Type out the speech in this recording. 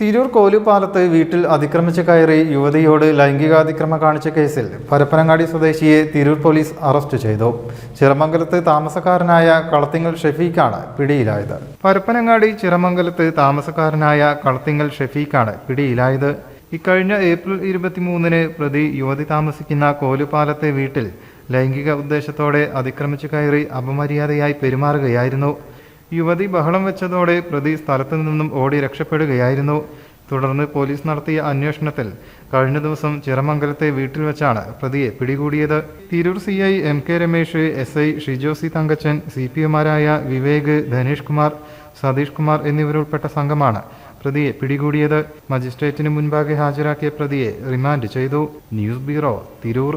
തിരൂർ കോലുപാലത്ത് വീട്ടിൽ അതിക്രമിച്ച് കയറി യുവതിയോട് ലൈംഗികാതിക്രമം കാണിച്ച കേസിൽ പരപ്പനങ്ങാടി സ്വദേശിയെ തിരൂർ പോലീസ് അറസ്റ്റ് ചെയ്തു. ചിറമംഗലത്ത് താമസക്കാരനായ കളത്തിങ്ങൽ ഷെഫീഖാണ് പിടിയിലായത്. പരപ്പനങ്ങാടി ചിറമംഗലത്ത് താമസക്കാരനായ കളത്തിങ്ങൽ ഷെഫീഖാണ് പിടിയിലായത്. ഇക്കഴിഞ്ഞ ഏപ്രിൽ ഇരുപത്തിമൂന്നിന് പ്രതി യുവതി താമസിക്കുന്ന കോലുപാലത്തെ വീട്ടിൽ ലൈംഗിക ഉദ്ദേശത്തോടെ അതിക്രമിച്ചു കയറി അപമര്യാദയായി പെരുമാറുകയായിരുന്നു. യുവതി ബഹളം വെച്ചതോടെ പ്രതി സ്ഥലത്തു നിന്നും ഓടി രക്ഷപ്പെടുകയായിരുന്നു. തുടർന്ന് പോലീസ് നടത്തിയ അന്വേഷണത്തിൽ കഴിഞ്ഞ ദിവസം ചിറമംഗലത്തെ വീട്ടിൽ വെച്ചാണ് പ്രതിയെ പിടികൂടിയത്. Tirur C I M K Ramesh S I Shijo C Thankachan C P എമാരായ Vivek Dhanesh Kumar Satheesh Kumar എന്നിവരുൾപ്പെട്ട സംഘമാണ് പ്രതിയെ പിടികൂടിയത്. മജിസ്ട്രേറ്റിന് മുൻപാകെ ഹാജരാക്കിയ പ്രതിയെ റിമാൻഡ് ചെയ്തു. News bureau Tirur.